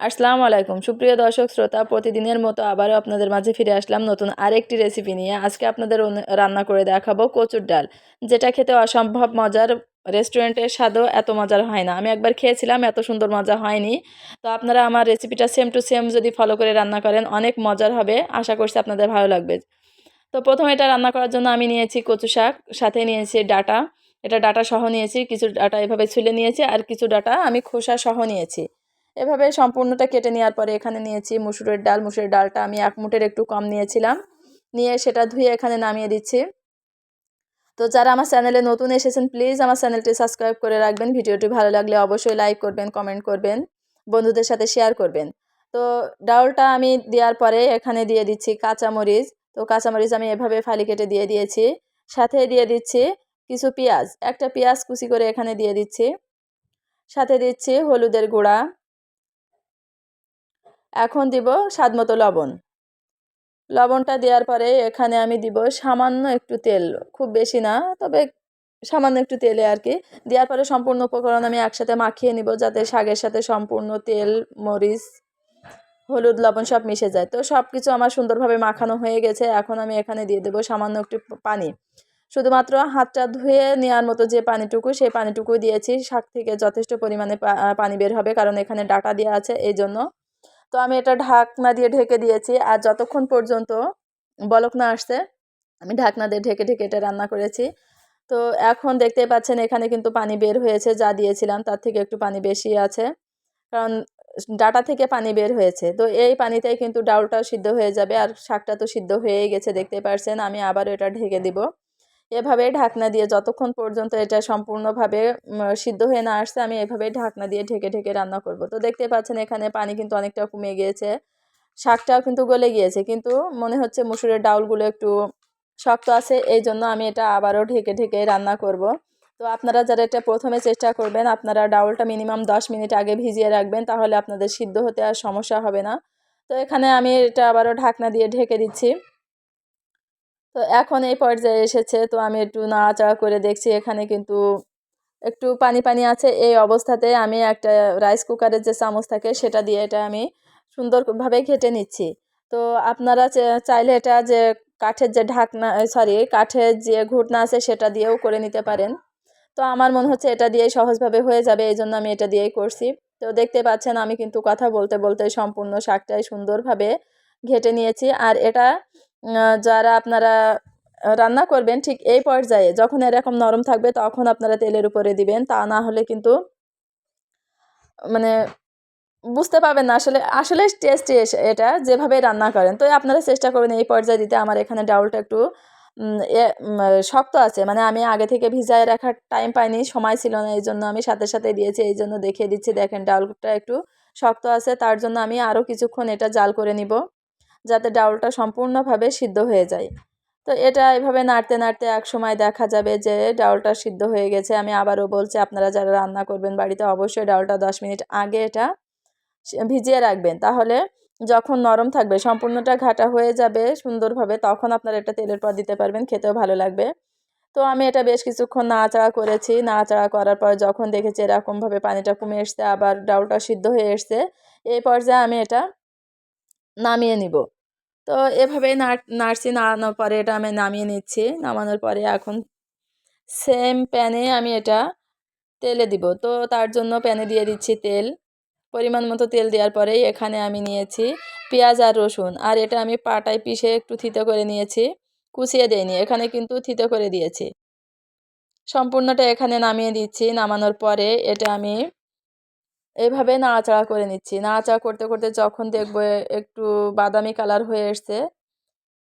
আসসালামু আলাইকুম। সুপ্রিয় দর্শক, শ্রোতা, প্রতিদিনের মতো আবারও আপনাদের মাঝে ফিরে আসলাম নতুন আরেকটি রেসিপি নিয়ে। আজকে আপনাদের রান্না করে দেখাবো কচুর ডাল, যেটা খেতে অসম্ভব মজার। রেস্টুরেন্টের স্বাদও এত মজার হয় না। আমি একবার খেয়েছিলাম, এত সুন্দর মজা হয়নি। তো আপনারা আমার রেসিপিটা সেম টু সেম যদি ফলো করে রান্না করেন, অনেক মজার হবে। আশা করছি আপনাদের ভালো লাগবে। তো প্রথমে এটা রান্না করার জন্য আমি নিয়েছি কচু শাক, সাথে নিয়েছি ডাটা। এটা ডাটা সহ নিয়েছি, কিছু ডাটা এভাবে ছুলে নিয়েছি, আর কিছু ডাটা আমি খোসা সহ নিয়েছি। এভাবে সম্পূর্ণটা কেটে নেওয়ার পরে এখানে নিয়েছি মুসুরের ডাল, মুসুরের ডালটা আমি এক মুঠের একটু কম নিয়েছিলাম। নিয়ে সেটা ধুয়ে এখানে নামিয়ে দিচ্ছি। তো যারা আমার চ্যানেলে নতুন এসেছেন, প্লিজ আমার চ্যানেলটি সাবস্ক্রাইব করে রাখবেন। ভিডিওটি ভালো লাগলে অবশ্যই লাইক করবেন, কমেন্ট করবেন, বন্ধুদের সাথে শেয়ার করবেন। তো ডাউলটা আমি দেওয়ার পরে এখানে দিয়ে দিচ্ছি কাঁচামরিচ। তো কাঁচামরিচ আমি এভাবে ফালি কেটে দিয়ে দিয়েছি। সাথে দিয়ে দিচ্ছি কিছু পেঁয়াজ। একটা পেঁয়াজ কুচি করে এখানে দিয়ে দিচ্ছি। সাথে দিচ্ছি হলুদের গুঁড়া। এখন দিব স্বাদ মতো লবণ। লবণটা দেওয়ার পরে এখানে আমি দিব সামান্য একটু তেল, খুব বেশি না, তবে সামান্য একটু তেলে আর কি দেওয়ার পরে সম্পূর্ণ উপকরণ আমি একসাথে মাখিয়ে নিব যাতে শাকের সাথে সম্পূর্ণ তেল, মরিচ, হলুদ, লবণ সব মিশে যায়। তো সব কিছু আমার সুন্দরভাবে মাখানো হয়ে গেছে, এখন আমি এখানে দিয়ে দেবো সামান্য একটু পানি। শুধুমাত্র হাতটা ধুয়ে নেওয়ার মতো যে পানিটুকু, সেই পানিটুকু দিয়েছি। শাক থেকে যথেষ্ট পরিমাণে পানি বের হবে, কারণ এখানে ডাটা দেওয়া আছে এই জন্য তো আমি এটা ঢাকনা দিয়ে ঢেকে দিয়েছি। আর যতক্ষণ পর্যন্ত বলক না আসছে, আমি ঢাকনা দিয়ে ঢেকে ঢেকে এটা রান্না করেছি। তো এখন দেখতেই পাচ্ছেন এখানে কিন্তু পানি বের হয়েছে, যা দিয়েছিলাম, তার থেকে একটু পানি বেশি আছে। কারণ ডাটা থেকে পানি বের হয়েছে। তো এই পানিতেই কিন্তু ডাউলটাও সিদ্ধ হয়ে যাবে, আর শাকটা তো সিদ্ধ হয়েই গেছে দেখতে পারছেন। আমি আবারও এটা ঢেকে দিব। এভাবে ঢাকনা দিয়ে যতক্ষণ পর্যন্ত এটা সম্পূর্ণভাবে সিদ্ধ হয়ে না আসছে, আমি এভাবে ঢাকনা দিয়ে ঢেকে ঢেকে রান্না করব। তো দেখতে পাচ্ছেন এখানে পানি কিন্তু অনেকটা কমে গিয়েছে, শাকটাও কিন্তু গলে গিয়েছে। কিন্তু মনে হচ্ছে মুসুরের ডাউলগুলো একটু শক্ত আছে, এই জন্য আমি এটা আবারও ঢেকে ঢেকে রান্না করব। তো আপনারা যারা এটা প্রথমে চেষ্টা করবেন, আপনারা ডাউলটা মিনিমাম দশ মিনিট আগে ভিজিয়ে রাখবেন, তাহলে আপনাদের সিদ্ধ হতে আর সমস্যা হবে না। তো এখানে আমি এটা আবারও ঢাকনা দিয়ে ঢেকে দিচ্ছি। তো এখন এই পর্যায়ে এসেছে। তো আমি একটু নাড়াচাড়া করে দেখছি, এখানে কিন্তু একটু পানি পানি আছে। এই অবস্থাতে আমি একটা রাইস কুকারের যে চামচ থাকে, সেটা দিয়ে এটা আমি সুন্দরভাবে ঘেটে নিচ্ছি। তো আপনারা চাইলে এটা যে কাঠের যে ঢাকনা সরি কাঠের যে ঘুটনা আছে, সেটা দিয়েও করে নিতে পারেন। তো আমার মনে হচ্ছে এটা দিয়েই সহজভাবে হয়ে যাবে এই জন্য আমি এটা দিয়েই করছি। তো দেখতে পাচ্ছেন, আমি কিন্তু কথা বলতে বলতে সম্পূর্ণ শাকটাই সুন্দরভাবে ঘেটে নিয়েছি। আর এটা যারা আপনারা রান্না করবেন ঠিক এই পর্যায়ে, যখন এরকম নরম থাকবে তখন আপনারা তেলের উপরে দিবেন। তা না হলে কিন্তু মানে বুঝতে পারবেন না আসলে আসলে টেস্টি এটা যেভাবে রান্না করেন। তো আপনারা চেষ্টা করবেন এই পর্যায়ে দিতে। আমার এখানে ডাউলটা একটু শক্ত আছে। মানে আমি আগে থেকে ভিজায় রাখার টাইম পাইনি, সময় ছিল না, এই জন্য আমি সাথে সাথে দিয়েছি, এই জন্য দেখিয়ে দিচ্ছি। দেখেন ডাউলটা একটু শক্ত আছে, তার জন্য আমি আরও কিছুক্ষণ এটা জাল করে নিব। যাতে ডাউলটা সম্পূর্ণভাবে সিদ্ধ হয়ে যায়। তো এটা এভাবে নাড়তে নাড়তে এক সময় দেখা যাবে যে ডাউলটা সিদ্ধ হয়ে গেছে। আমি আবারও বলছি, আপনারা যারা রান্না করবেন বাড়িতে অবশ্যই ডাউলটা দশ মিনিট আগে এটা ভিজিয়ে রাখবেন। তাহলে যখন নরম থাকবে, সম্পূর্ণটা ঘাটা হয়ে যাবে সুন্দরভাবে, তখন আপনারা এটা তেলের পর দিতে পারবেন, খেতেও ভালো লাগবে। তো আমি এটা বেশ কিছুক্ষণ নাড়াচাড়া করেছি। নাড়াচাড়া করার পর যখন দেখেছি এরকমভাবে পানিটা কমে এসছে, আবার ডাউলটা সিদ্ধ হয়ে এসছে, এই পর্যায়ে আমি এটা নামিয়ে নিব। তো এভাবেই নাড়ছি নাড়ানোর পরে এটা আমি নামিয়ে নিচ্ছি। নামানোর পরে এখন সেম প্যানে আমি এটা তেলে দিব। তো তার জন্য প্যানে দিয়ে দিচ্ছি তেল। পরিমাণ মতো তেল দেওয়ার পরেই এখানে আমি নিয়েছি পেঁয়াজ আর রসুন। আর এটা আমি পাটায় পিষে একটু থিতে করে নিয়েছি। কুচিয়ে দেয়নি এখানে কিন্তু থিতে করে দিয়েছি। সম্পূর্ণটা এখানে নামিয়ে দিচ্ছি। নামানোর পরে এটা আমি এইভাবে নাড়াচাড়া করে নিচ্ছি। নাড়াচাড়া করতে করতে যখন দেখব একটু বাদামি কালার হয়ে এসছে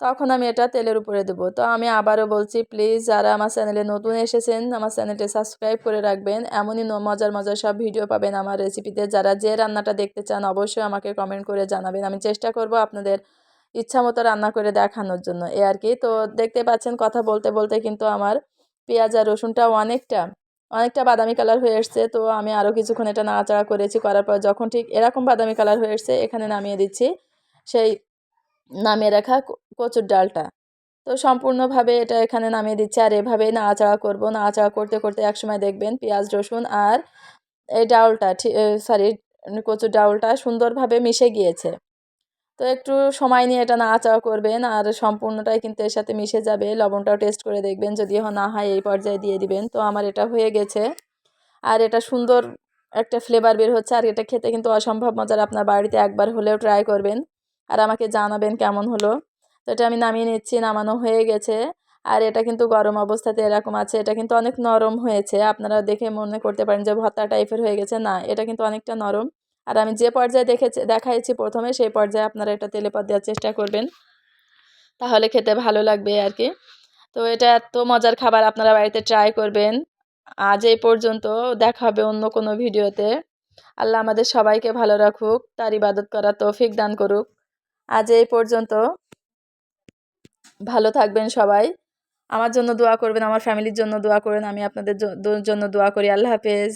তখন আমি এটা তেলের উপরে দেবো। তো আমি আবারও বলছি প্লিজ যারা আমার চ্যানেলে নতুন এসেছেন আমার চ্যানেলটি সাবস্ক্রাইব করে রাখবেন। এমনই মজার মজার সব ভিডিও পাবেন আমার রেসিপিতে। যারা যে রান্নাটা দেখতে চান অবশ্যই আমাকে কমেন্ট করে জানাবেন। আমি চেষ্টা করব আপনাদের ইচ্ছা মতো রান্না করে দেখানোর জন্য। এ আর কি। তো দেখতে পাচ্ছেন কথা বলতে বলতে কিন্তু আমার পেঁয়াজ আর রসুনটাও অনেকটা অনেকটা বাদামি কালার হয়ে এসছে, তো আমি আরও কিছুক্ষণ এটা নাড়াচাড়া করেছি, করার পর যখন ঠিক এরকম বাদামি কালার হয়ে এসছে, এখানে নামিয়ে দিচ্ছি। সেই নামিয়ে রাখা কচুর ডালটা। তো সম্পূর্ণভাবে এটা এখানে নামিয়ে দিচ্ছি, আর এভাবেই নাড়াচাড়া করব। নাড়াচাড়া করতে করতে একসময় দেখবেন পেঁয়াজ, রসুন আর এই ডালটা সরি কচুর ডাউলটা সুন্দরভাবে মিশে গিয়েছে। তো একটু সময় নিয়ে এটা নাড়াচাড়া করবেন আর সম্পূর্ণটাই কিন্তু এর সাথে মিশে যাবে। লবণটাও টেস্ট করে দেখবেন যদি না হয় এই পর্যায়ে দিয়ে দিবেন। তো আমার এটা হয়ে গেছে। আর এটা সুন্দর একটা ফ্লেভার বের হচ্ছে আর এটা খেতে কিন্তু অসম্ভব মজার। আপনার বাড়িতে একবার হলেও ট্রাই করবেন আর আমাকে জানাবেন কেমন হলো। তো এটা আমি নামিয়ে নিচ্ছি, নামানো হয়ে গেছে। আর এটা কিন্তু গরম অবস্থাতে এরকম আছে, এটা কিন্তু অনেক নরম হয়েছে। আপনারা দেখে মনে করতে পারেন যে ভত্তা টাইপের হয়ে গেছে। না, এটা কিন্তু অনেকটা নরম। আর আমি যে পর্যায়ে দেখেছি, দেখাইছি প্রথমে, সেই পর্যায়ে আপনারা এটা তেলে পর দেওয়ার চেষ্টা করবেন। তাহলে খেতে ভালো লাগবে আর কি তো এটা এত মজার খাবার আপনারা বাড়িতে ট্রাই করবেন। আজ এই পর্যন্ত, দেখা হবে অন্য কোনো ভিডিওতে। আল্লাহ আমাদের সবাইকে ভালো রাখুক, তার ইবাদত করার তৌফিক দান করুক। আজ এই পর্যন্ত। ভালো থাকবেন সবাই। আমার জন্য দোয়া করবেন, আমার ফ্যামিলির জন্য দোয়া করেন, আমি আপনাদের জন্য দোয়া করি। আল্লাহ হাফেজ।